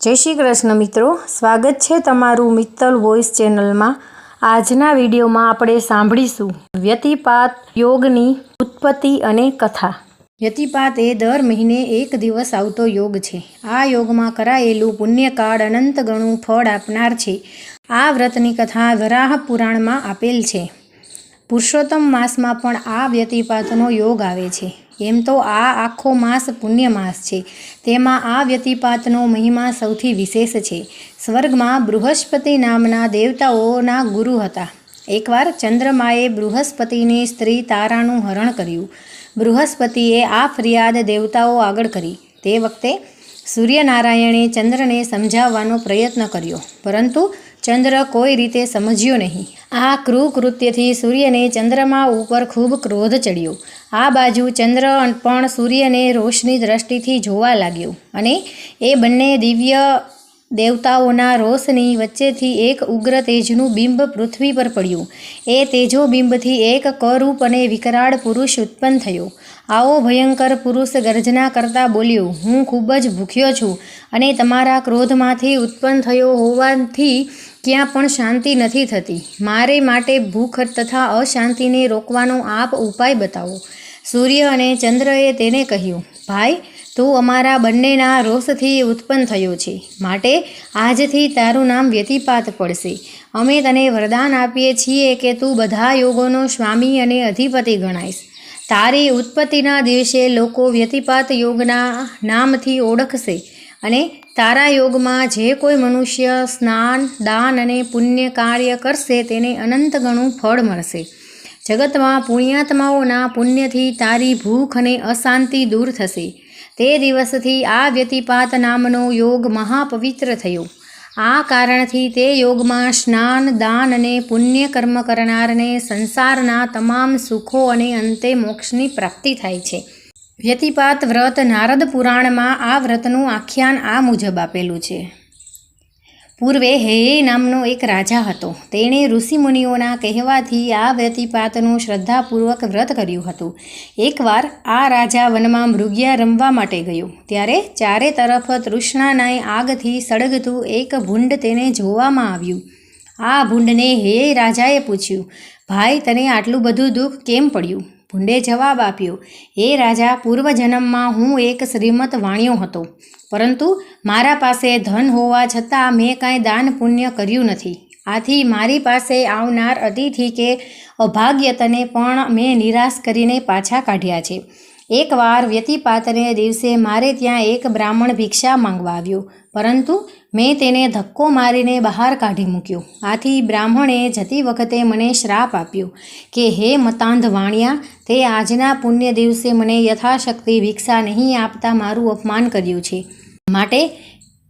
જય શ્રી કૃષ્ણ મિત્રો, સ્વાગત છે તમારું મિત્તલ વોઇસ ચેનલમાં. આજના વિડીયોમાં આપણે સાંભળીશું વ્યતિપાત યોગની ઉત્પત્તિ અને કથા. વ્યતિપાત એ દર મહિને એક દિવસ આવતો યોગ છે. આ યોગમાં કરાયેલું પુણ્યકાળ અનંત ગણું ફળ આપનાર છે. આ વ્રતની કથા વરાહ પુરાણમાં આપેલ છે. પુરુષોત્તમ માસમાં પણ આ વ્યતિપાતનો યોગ આવે છે. એમ તો આ આખો માસ પુણ્ય માસ છે. તેમાં આ વ્યતિપાતનો મહિમા સૌથી વિશેષ છે. સ્વર્ગમાં બૃહસ્પતિ નામના દેવતાઓના ગુરુ હતા. એકવાર ચંદ્રમાએ બૃહસ્પતિની સ્ત્રી તારાનું હરણ કર્યું. બૃહસ્પતિએ આ ફરિયાદ દેવતાઓ આગળ કરી. તે વખતે સૂર્યનારાયણે ચંદ્રને સમજાવવાનો પ્રયત્ન કર્યો. પરંતુ ચંદ્ર કોઈ રીતે સમજ્યો નહીં. આ કૃકૃત્યથી કૃત્યથી સૂર્યને ચંદ્રમા ઉપર ખૂબ ક્રોધ ચડ્યો. આ બાજુ ચંદ્ર પણ સૂર્યને રોષની દ્રષ્ટિથી જોવા લાગ્યો અને એ બંને દિવ્ય દેવતાઓના રોષની વચ્ચેથી એક ઉગ્ર તેજનું બિંબ પૃથ્વી પર પડ્યું. એ તેજો બિંબથી એક કરૂપ અને વિકરાળ પુરુષ ઉત્પન્ન થયો. આવો ભયંકર પુરુષ ગર્જના કરતા બોલ્યો, હું ખૂબ જ ભૂખ્યો છું અને તમારા ક્રોધમાંથી ઉત્પન્ન થયો હોવાથી ક્યાં પણ શાંતિ નથી થતી. મારે માટે ભૂખ તથા અશાંતિને રોકવાનો આપ ઉપાય બતાવો. સૂર્ય અને ચંદ્રએ તેને કહ્યું, ભાઈ, તું અમારા બંનેના રોષથી ઉત્પન્ન થયો છે. માટે આજથી તારું નામ વ્યતિપાત પડશે. અમે તને વરદાન આપીએ છીએ કે તું બધા યોગોનો સ્વામી અને અધિપતિ ગણાઈશ. તારી ઉત્પત્તિના દિવસે લોકો વ્યતિપાત યોગના નામથી ઓળખશે અને તારા યોગમાં જે કોઈ મનુષ્ય સ્નાન, દાન અને પુણ્ય કાર્ય કરશે તેને અનંત ગણું ફળ મળશે. જગતમાં પુણ્યાત્માઓના પુણ્યથી તારી ભૂખ અને અશાંતિ દૂર થશે. તે દિવસથી આ વ્યતિપાત નામનો યોગ મહાપવિત્ર થયો. આ કારણથી તે યોગમાં સ્નાન, દાન અને પુણ્ય કર્મ કરનારને સંસારના તમામ સુખો અને અંતે મોક્ષની પ્રાપ્તિ થાય છે. વ્યતિપાત વ્રત નારદ પુરાણમાં આ વ્રતનું આખ્યાન આ મુજબ આપેલું છે. પૂર્વે હેય નામનો એક રાજા હતો. તેણે ઋષિમુનિઓના કહેવાથી આ વ્યતિપાતનું શ્રદ્ધાપૂર્વક વ્રત કર્યું હતું. એકવાર આ રાજા વનમાં મૃગ્યા રમવા માટે ગયો. ત્યારે ચારે તરફ તૃષ્ણાનાય આગથી સળગતું એક ભૂંડ તેને જોવામાં આવ્યું. આ ભૂંડને હે રાજાએ પૂછ્યું, ભાઈ, તને આટલું બધું દુઃખ કેમ પડ્યું? ભૂંડે જવાબ આપ્યો હે રાજા, પૂર્વજન્મમાં હું એક શ્રીમત વાણ્યો હતો. પરંતુ મારા પાસે ધન હોવા છતાં મેં કાંઈ દાન પુણ્ય કર્યું નથી. આથી મારી પાસે આવનાર અતિથિ કે અભાગ્યતને પણ મેં નિરાશ કરીને પાછા કાઢ્યા છે. એકવાર વ્યતિપાતને દિવસે મારે ત્યાં એક બ્રાહ્મણ ભિક્ષા માંગવા આવ્યો. પરંતુ મેં તેને ધક્કો મારીને બહાર કાઢી મૂક્યો. આથી બ્રાહ્મણે જતી વખતે મને શ્રાપ આપ્યો કે, હે મતાંધ વાણિયા, તે આજના પુણ્ય દિવસે મને યથાશક્તિ ભિક્ષા નહીં આપતા મારું અપમાન કર્યું છે. માટે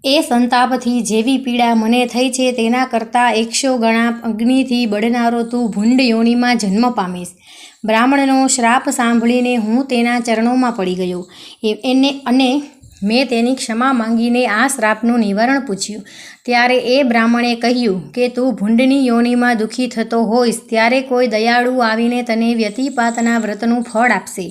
એ સંતાપથી જેવી પીડા મને થઈ છે તેના કરતાં એકસો ગણા અગ્નિથી બળનારો તું ભૂંડ યોનિમાં જન્મ પામીશ. બ્રાહ્મણનો શ્રાપ સાંભળીને હું તેના ચરણોમાં પડી ગયો. એને અને મેં તેની ક્ષમા માંગીને આ શ્રાપનું નિવારણ પૂછ્યું. ત્યારે એ બ્રાહ્મણે કહ્યું કે તું ભૂંડની યોનિમાં દુઃખી થતો હોઈશ, ત્યારે કોઈ દયાળુ આવીને તને વ્યતિપાતના વ્રતનું ફળ આપશે.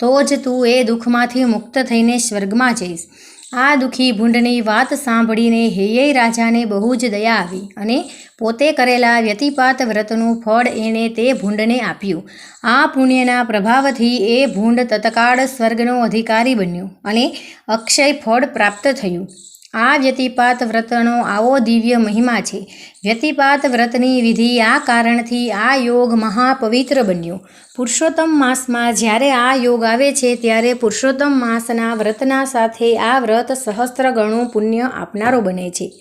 તો જ તું એ દુઃખમાંથી મુક્ત થઈને સ્વર્ગમાં જઈશ. આ દુઃખી ભૂંડની વાત સાંભળીને હેય રાજાને બહુ જ દયા આવી અને પોતે કરેલા વ્યતિપાત વ્રતનું ફળ એણે તે ભૂંડને આપ્યું. આ પુણ્યના પ્રભાવથી એ ભૂંડ તત્કાળ સ્વર્ગનો અધિકારી બન્યો અને અક્ષય ફળ પ્રાપ્ત થયું. આ વ્યતિપાત વ્રતનો આવો દિવ્ય મહિમા છે. વ્યતિપાત વ્રતની વિધિ આ કારણથી આ યોગ મહાપવિત્ર બન્યો. પુરુષોત્તમ માસમાં જ્યારે આ યોગ આવે છે ત્યારે પુરુષોત્તમ માસના વ્રતના સાથે આ વ્રત સહસ્ત્ર ગણું પુણ્ય આપનારો બને છે.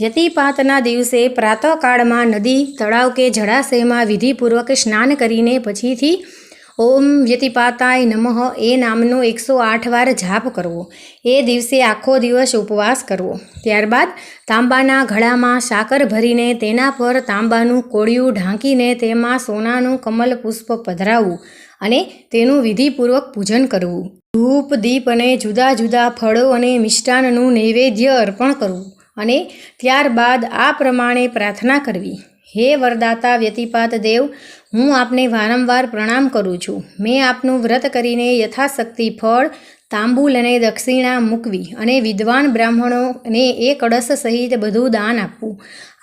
વ્યતિપાતના દિવસે પ્રાતઃકાળમાં નદી, તળાવ કે જળાશયમાં વિધિપૂર્વક સ્નાન કરીને પછીથી ઓમ વ્યતિપાતાય નમઃ. એ નામનો એકસો આઠ વાર જાપ કરવો. એ દિવસે આખો દિવસ ઉપવાસ કરવો. ત્યારબાદ તાંબાના ઘડામાં સાકર ભરીને તેના પર તાંબાનું કોળિયું ઢાંકીને તેમાં સોનાનું કમલ પુષ્પ પધરાવવું અને તેનું વિધિપૂર્વક પૂજન કરવું. ધૂપ, દીપ અને જુદા જુદા ફળો અને મિષ્ટાનનું નૈવેદ્ય અર્પણ કરવું અને ત્યારબાદ આ પ્રમાણે પ્રાર્થના કરવી. હે વરદાતા વ્યતિપાત દેવ હું આપને વારંવાર પ્રણામ કરું છું. મેં આપનું વ્રત કરીને યથાશક્તિ ફળ, તાંબુલ અને દક્ષિણા મૂકવી અને વિદ્વાન બ્રાહ્મણોને એ કળશ સહિત બધું દાન આપવું.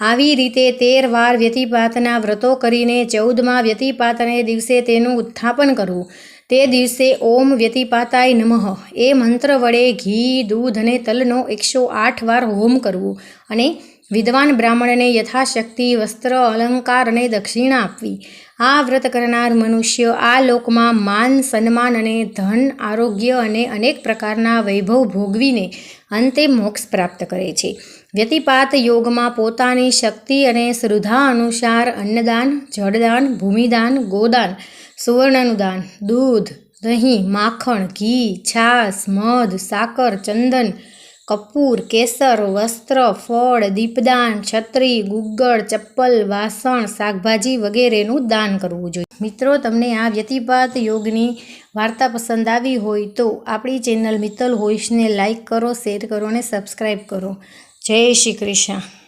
આવી રીતે તેર વાર વ્યતિપાતના વ્રતો કરીને ચૌદમાં વ્યતિપાતને દિવસે તેનું ઉત્થાપન કરવું તે દિવસે ઓમ વ્યતિપાતાય નમઃ. એ મંત્ર વડે ઘી, દૂધ અને તલનો એકસો આઠ વાર હોમ કરવું અને વિદ્વાન બ્રાહ્મણને યથાશક્તિ, વસ્ત્ર, અલંકાર અને દક્ષિણા આપવી. આ વ્રત કરનાર મનુષ્ય આ લોકમાં માન, સન્માન અને ધન, આરોગ્ય અને અનેક પ્રકારના વૈભવ ભોગવીને અંતે મોક્ષ પ્રાપ્ત કરે છે. વ્યતિપાત યોગમાં પોતાની શક્તિ અને શ્રદ્ધા અનુસાર અન્નદાન, જળદાન, ભૂમિદાન, ગોદાન સુવર્ણનું દાન દૂધ, દહીં, માખણ, ઘી, છાશ, મધ, સાકર, ચંદન કપૂર, કેસર, વસ્ત્ર, ફળ, દીપદાન, છત્રી ગુગળ ચપ્પલ, વાસણ, શાકભાજી વગેરેનું દાન કરવું જોઈએ. મિત્રો, તમને આ વ્યતિપાત યોગની વાર્તા પસંદ આવી હોય તો આપણી ચેનલ મિત્તલ હોઈશને લાઈક કરો, શેર કરો અને સબસ્ક્રાઈબ કરો. જય શ્રી કૃષ્ણ.